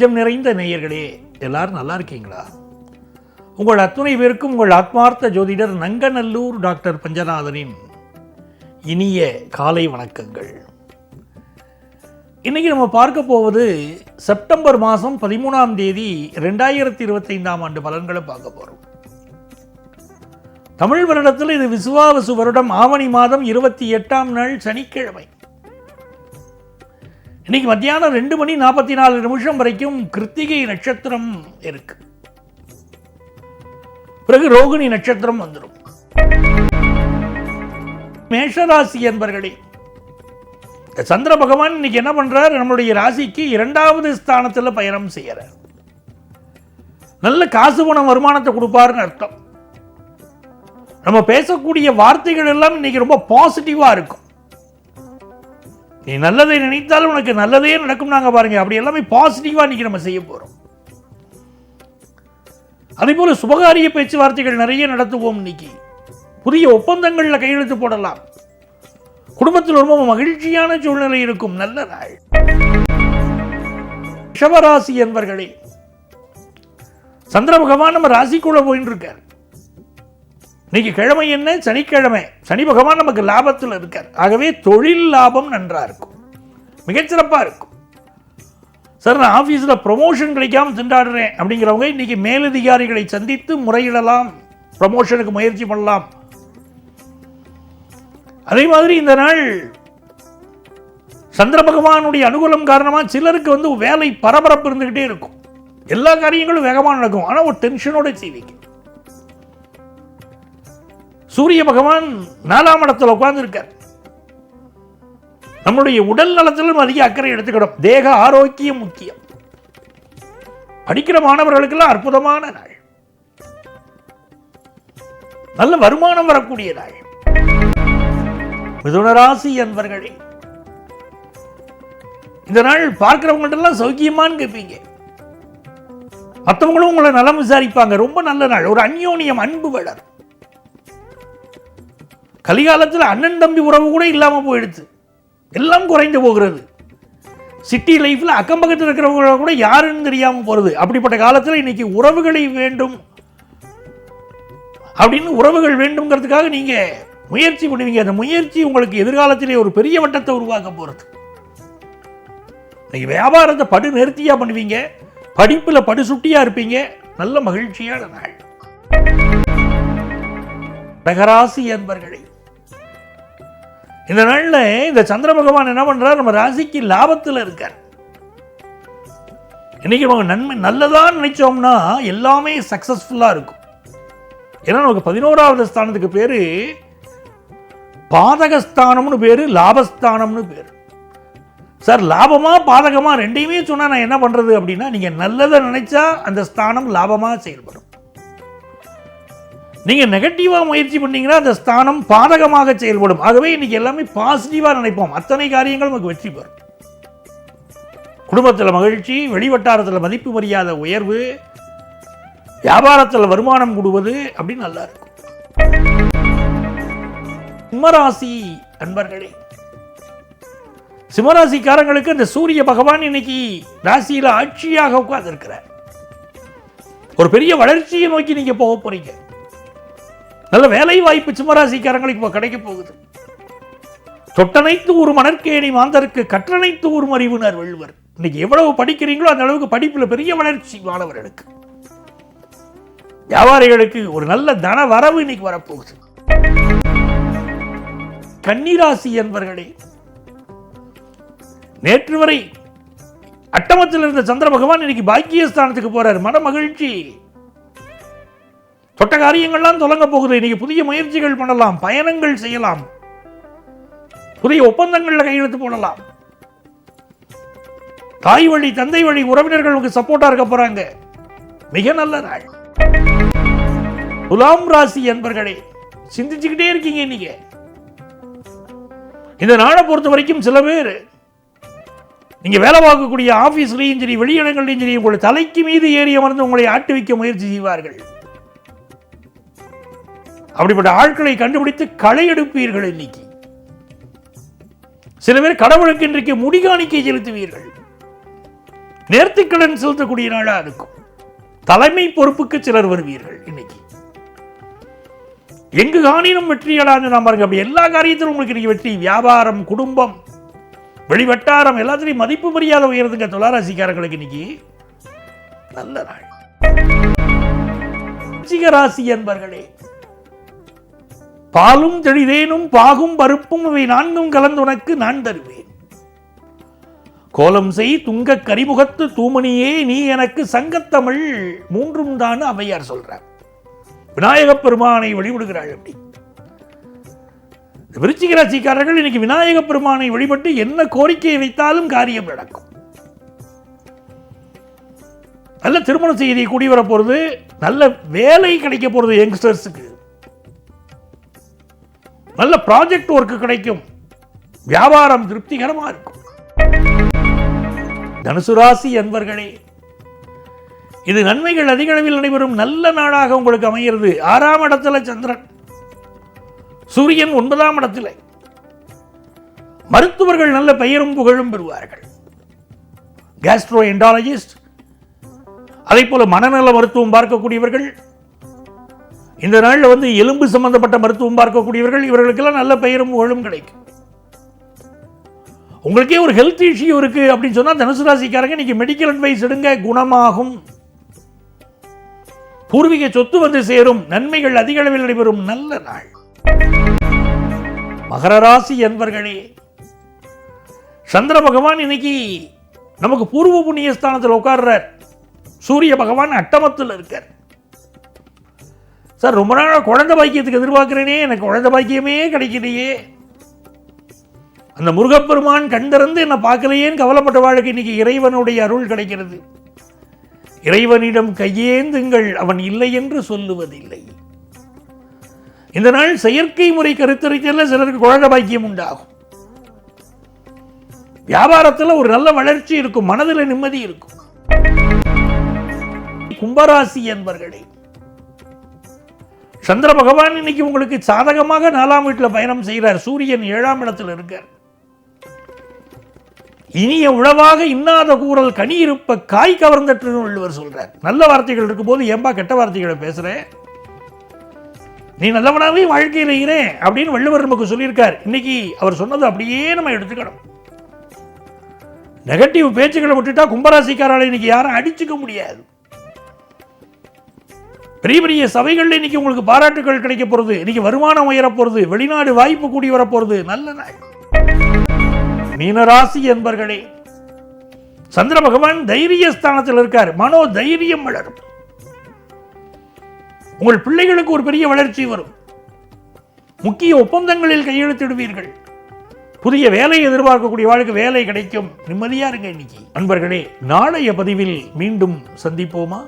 நெஞ்சம் நிறைந்த நேயர்களே எல்லாரும் நல்லா இருக்கீங்களா? உங்கள் அத்துணை பேருக்கும் உங்கள் ஆத்மார்த்த ஜோதிடர் நங்கநல்லூர் டாக்டர் பஞ்சநாதனின் இனிய காலை வணக்கங்கள். இன்றைக்கி நம்ம பார்க்க போவது செப்டம்பர் மாதம் பதிமூணாம் தேதி ரெண்டாயிரத்தி இருபத்தைந்தாம் ஆண்டு பலன்களை பார்க்க போகிறோம் தமிழ் வருடத்தில் இது விசுவாவசு வருடம் ஆவணி மாதம் இருபத்தி எட்டாம் நாள் சனிக்கிழமை. இன்னைக்கு மத்தியானம் ரெண்டு மணி நாற்பத்தி நாலு நிமிஷம் வரைக்கும் கிருத்திகை நட்சத்திரம் இருக்கு. பிறகு ரோகிணி நட்சத்திரம் வந்துடும் மேஷராசி என்பர்களே சந்திர பகவான் இன்னைக்கு என்ன பண்றாரு? நம்மளுடைய ராசிக்கு இரண்டாவது ஸ்தானத்தில் பயணம் செய்யறார். நல்ல காசு பணம் வருமானத்தை கொடுப்பாருன்னு அர்த்தம். நம்ம பேசக்கூடிய வார்த்தைகள் எல்லாம் இன்னைக்கு ரொம்ப பாசிட்டிவா இருக்கும். நீ நல்லதை நினைத்தாலும் உனக்கு நல்லதே நடக்கும் நாங்க பாருங்க. அப்படி எல்லாமே பாசிட்டிவா இன்றைக்கி நம்ம செய்ய போறோம். அதே போல சுபகாரிய பேச்சுவார்த்தைகள் நிறைய நடத்துவோம் இன்னைக்கு. புதிய ஒப்பந்தங்கள்ல கையெழுத்து போடலாம். குடும்பத்தில் ரொம்ப மகிழ்ச்சியான சூழ்நிலை இருக்கும். நல்ல நாள். ரிஷபராசி என்பர்களே சந்திர பகவான் நம்ம ராசிக்குள்ளே போயின்னு இருக்கார். இன்னைக்கு கிழமை என்ன? சனிக்கிழமை. சனி பகவான் நமக்கு லாபத்தில் இருக்கார். ஆகவே தொழில் லாபம் நன்றா இருக்கும். மிகச்சிறப்பாக இருக்கும். சார் நான் ஆஃபீஸில் ப்ரொமோஷன் கிடைக்காம திண்டாடுறேன் அப்படிங்கிறவங்க இன்னைக்கு மேலதிகாரிகளை சந்தித்து முறையிடலாம். ப்ரமோஷனுக்கு முயற்சி பண்ணலாம். அதே மாதிரி இந்த நாள் சந்திர பகவானுடைய அனுகூலம் காரணமாக சிலருக்கு வந்து வேலை பரபரப்பு இருந்துக்கிட்டே இருக்கும். எல்லா காரியங்களும் வேகமாக நடக்கும். ஆனால் ஒரு டென்ஷனோட செய்வீங்க. சூரிய பகவான் நாலாம் இடத்துல உட்கார்ந்துருக்கார். நம்மளுடைய உடல் நலத்திலும் அதிக அக்கறை எடுத்துக்கணும் தேக ஆரோக்கியம் முக்கியம். படிக்கிற மாணவர்களுக்கெல்லாம் அற்புதமான நாள். நல்ல வருமானம் வரக்கூடிய நாள். மிதுனராசி என்பர்களே இந்த நாள் பார்க்கிறவங்கள்ட்ட எல்லாம் சௌக்கியமான்னு கேட்பீங்க. மற்றவங்களும் உங்களை நலம் விசாரிப்பாங்க. ரொம்ப நல்ல நாள். ஒரு அந்யோனியம் அன்பு வளரும். கலிகாலத்தில் அண்ணன் தம்பி உறவு கூட இல்லாமல் போயிடுச்சு. எல்லாம் குறைந்து போகிறது. சிட்டி லைஃப்பில் அக்கம் பக்கத்தில் இருக்கிறவங்க கூட யாருன்னு தெரியாமல் போகிறது அப்படிப்பட்ட காலத்தில் இன்னைக்கு உறவுகளை வேண்டும். அப்படின்னு உறவுகள் வேண்டுங்கிறதுக்காக நீங்கள் முயற்சி பண்ணுவீங்க. அந்த முயற்சி உங்களுக்கு எதிர்காலத்திலே ஒரு பெரிய வட்டத்தை உருவாக்க போகிறது நீங்கள் வியாபாரத்தை படு நிறுத்தியாக பண்ணுவீங்க. படிப்பில் படு சுட்டியாக இருப்பீங்க. நல்ல மகிழ்ச்சியான நாள். நகராசி என்பர்களே இந்த நாளில் இந்த சந்திர பகவான் என்ன பண்ணுறார் நம்ம ராசிக்கு லாபத்தில் இருக்கார். இன்றைக்கி நம்ம நன்மை நல்லதாக நினைச்சோம்னா எல்லாமே சக்ஸஸ்ஃபுல்லாக இருக்கும். ஏன்னா நமக்கு பதினோராவது ஸ்தானத்துக்கு பேர் பாதகஸ்தானம்னு பேர் லாபஸ்தானம்னு பேர். சார் லாபமாக பாதகமாக ரெண்டையுமே சொன்னால் நான் என்ன பண்ணுறது அப்படின்னா நீங்கள் நல்லதை நினச்சா அந்த ஸ்தானம் லாபமாக செயல்படும். நீங்க நெகட்டிவாக முயற்சி பண்ணீங்கன்னா அந்த ஸ்தானம் பாதகமாக செயல்படும். ஆகவே இன்னைக்கு எல்லாமே பாசிட்டிவா நினைப்போம். அத்தனை காரியங்களும் நமக்கு வெற்றி பெறும். குடும்பத்தில் மகிழ்ச்சி வெளிவட்டாரத்தில் மதிப்பு மரியாதை உயர்வு வியாபாரத்தில் வருமானம் கூடுவது அப்படின்னு நல்லா இருக்கும். சிம்மராசி அன்பர்களே சிம்மராசிக்காரங்களுக்கு இந்த சூரிய பகவான் இன்னைக்கு ராசியில் ஆட்சியாக உட்கார்ந்துருக்கிறார். ஒரு பெரிய வளர்ச்சியை நோக்கி நீங்க போக போறீங்க. நல்ல வேலை வாய்ப்பு சிம்மராசிக்காரங்களுக்கு இப்போ கிடைக்க போகுது. தொட்டனைத்து ஒரு மணற்கேணி மாந்தருக்கு கற்றனைத்து ஒரு அறிவுனர் வள்ளுவர். இன்னைக்கு எவ்வளவு படிக்கிறீங்களோ அந்த அளவுக்கு படிப்பில் பெரிய வளர்ச்சி மாணவர்களுக்கு. வியாபாரிகளுக்கு ஒரு நல்ல தன வரவு இன்னைக்கு வரப்போகுது. கன்னிராசி என்பர்களே நேற்று வரை அட்டமத்தில் இருந்த சந்திர பகவான் இன்னைக்கு பாக்கியஸ்தானத்துக்கு போறார். மன மகிழ்ச்சி. தொட்ட காரியங்கள்லாம் தொடங்க போகுது. இன்னைக்கு புதிய முயற்சிகள் பண்ணலாம் பயணங்கள் செய்யலாம். புதிய ஒப்பந்தங்கள்ல கையெழுத்து போடலாம். தாய் வழி தந்தை வழி உறவினர்களுக்கு சப்போர்ட்டா இருக்க போறாங்க. மிக நல்ல நாள். துலாம் ராசி என்பர்களே சிந்திச்சுக்கிட்டே இருக்கீங்க இன்னைக்கு. இந்த நாளை பொறுத்த வரைக்கும் சில பேர் நீங்க வேலை பார்க்கக்கூடிய ஆபீஸ்லயும் சரி வெளியிடங்கள்லையும் சரி உங்களுடைய தலைக்கு மீது ஏறி அமர்ந்து உங்களை ஆட்டு வைக்க முயற்சி செய்வார்கள். அப்படிப்பட்ட ஆட்களை கண்டுபிடித்து களை எடுப்பீர்கள் இன்னைக்கு. சில பேர் கடவுளுக்கு இன்றைக்கு முடிகாணிக்கை செலுத்துவீர்கள். நேர்த்திக்கடன் செலுத்தக்கூடிய நாளாக இருக்கும். தலைமை பொறுப்புக்கு சிலர் வருவீர்கள் இன்னைக்கு. எங்கு காணினும் வெற்றி நாம் பாருங்க அப்படி எல்லா காரியத்திலும் உங்களுக்கு இன்னைக்கு வெற்றி. வியாபாரம் குடும்பம் வெளிவட்டாரம் எல்லாத்துலையும் மதிப்பு மரியாதை உயர்ந்துங்க துளாராசிக்காரர்களுக்கு இன்னைக்கு. நல்ல நாள். ராசி என்பர்களே பாலும் தெளிதேனும் பாகும் பருப்பும் இவை நான்கும் கலந்து உனக்கு நான் தருவேன். கோலம் செய் துங்க கரிமுகத்து தூமணியே நீ எனக்கு சங்கத்தமிழ் மூன்றும் தான் அவையார் சொல்றார். விநாயகப் பெருமானை வழிபடுகிறாள் அப்படி. இந்த விருச்சிக ராசிக்காரர்கள் இன்னைக்கு விநாயகப் பெருமானை வழிபட்டு என்ன கோரிக்கையை வைத்தாலும் காரியம் நடக்கும். நல்ல திருமண செய்தி கூடி வர நல்ல வேலை கிடைக்க போகிறது யங்ஸ்டர்ஸுக்கு நல்ல ப்ராஜெக்ட் ஒர்க் கிடைக்கும். வியாபாரம் திருப்திகரமா இருக்கும். தனுசு ராசி என்பர்களே இது நன்மைகள் அதிக அளவில் நடைபெறும் நல்ல நாடாக உங்களுக்கு அமைகிறது. ஆறாம் இடத்துல சந்திரன் சூரியன் ஒன்பதாம் இடத்துல. மருத்துவர்கள் நல்ல பெயரும் புகழும் பெறுவார்கள். கேஸ்ட்ரோ என்டாலஜிஸ்ட் அதே போல மனநல மருத்துவம் பார்க்கக்கூடியவர்கள் இந்த நாளில் வந்து எலும்பு சம்பந்தப்பட்ட மருத்துவம் பார்க்கக்கூடியவர்கள் இவர்களுக்கெல்லாம் நல்ல பெயரும் புகழும் கிடைக்கும். உங்களுக்கே ஒரு ஹெல்த் இஷ்யூ இருக்கு அப்படின்னு சொன்னா தனுசு ராசிக்காரங்க இன்னைக்கு மெடிக்கல் அட்வைஸ் எடுங்க குணமாகும். பூர்வீக சொத்து வந்து சேரும் நன்மைகள் அதிக அளவில் நடைபெறும் நல்ல நாள். மகர ராசி என்பர்களே சந்திர பகவான் இன்னைக்கு நமக்கு பூர்வ புண்ணிய ஸ்தானத்தில் உட்கார்றார். சூரிய பகவான் அட்டமத்தில் இருக்கார். சார் ரொம்ப நாள் குழந்தை பாக்கியத்துக்கு எதிர்பார்க்குறேனே எனக்கு குழந்தை பாக்கியமே கிடைக்கலையே. அந்த முருகப்பெருமான் கண் திறந்து என்னை பார்க்கலையேன்னு கவலைப்பட்ட வாழ்க்கை இன்னைக்கு இறைவனுடைய அருள் கிடைக்கிறது. இறைவனிடம் கையேந்துங்கள் அவன் இல்லை என்று சொல்லுவதில்லை. இந்த நாள் செயற்கை முறை கருத்தரித்தல சிலருக்கு குழந்தை பாக்கியம் உண்டாகும். வியாபாரத்தில் ஒரு நல்ல வளர்ச்சி இருக்கும் மனதில் நிம்மதி இருக்கும். கும்பராசி என்பர்களே சந்திர பகவான் இன்னைக்கு உங்களுக்கு சாதகமாக நாலாம் வீட்டில் பயணம் செய்கிறார் சூரியன் ஏழாம் இடத்தில் இருக்கார். இனிய உழவாக இன்னாத கூறல் கனி இருப்ப காய் கவர்ந்தற்றுன்னு வள்ளுவர் சொல்றார். நல்ல வார்த்தைகள் இருக்கும்போது ஏன்பா கெட்ட வார்த்தைகளை பேசுறேன் நீ நல்லவனாவே வாழ்க்கையில் இருக்கிறேன் அப்படின்னு வள்ளுவர் நமக்கு சொல்லியிருக்கார். இன்னைக்கு அவர் சொன்னது அப்படியே நம்ம எடுத்துக்கணும். நெகட்டிவ் பேச்சுக்களை விட்டுட்டா கும்பராசிக்காரால் இன்னைக்கு யாரும் அடிச்சுக்க முடியாது. பெரிய பெரிய சபைகளில் இன்றைக்கி உங்களுக்கு பாராட்டுகள் கிடைக்க போகிறது இன்னைக்கு வருமானம் உயரப்போகிறது வெளிநாடு வாய்ப்பு கூடி வரப்போகிறது நல்ல நாள். மீனராசி என்பர்களே சந்திர பகவான் தைரிய ஸ்தானத்தில் இருக்கார் மனோ தைரியம் வளரும். உங்கள் பிள்ளைகளுக்கு ஒரு பெரிய வளர்ச்சி வரும். முக்கிய ஒப்பந்தங்களில் கையெழுத்திடுவீர்கள். புதிய வேலையை எதிர்பார்க்கக்கூடிய வாழ்க்கை வேலை கிடைக்கும். நிம்மதியா இருங்க இன்னைக்கு. நண்பர்களே நாளைய பதிவில் மீண்டும் சந்திப்போமா?